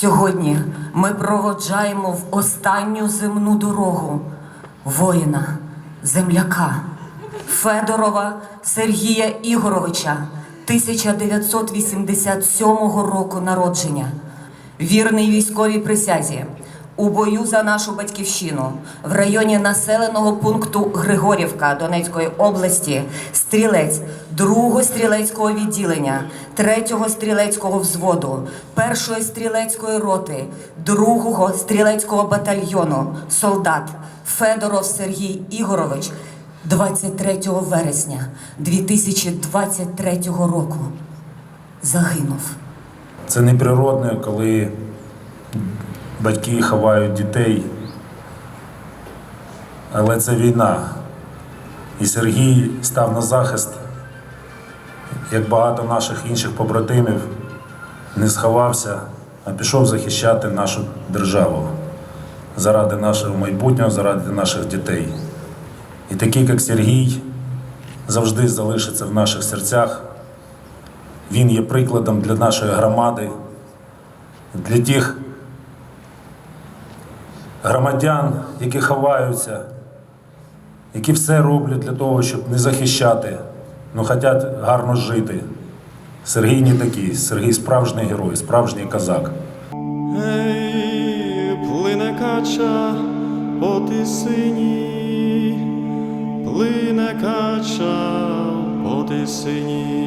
Сьогодні ми проводжаємо в останню земну дорогу воїна, земляка Федорова Сергія Ігоровича 1987 року народження. Вірний військовій присязі у бою за нашу батьківщину в районі населеного пункту Григорівка Донецької області стрілець 2-го стрілецького відділення, 3-го стрілецького взводу, 1-ї стрілецької роти, 2-го стрілецького батальйону, солдат Федоров Сергій Ігорович 23 вересня 2023 року загинув. Це неприродне, коли батьки ховають дітей. Але це війна. І Сергій став на захист, як багато наших інших побратимів, не сховався, а пішов захищати нашу державу заради нашого майбутнього, заради наших дітей. І такий, як Сергій, завжди залишиться в наших серцях. Він є прикладом для нашої громади, для тих громадян, які ховаються, які все роблять для того, щоб не захищати, але хочуть гарно жити. Сергій не такий, Сергій справжній герой, справжній козак. Ей, плине кача по тисині, плине кача по тисині.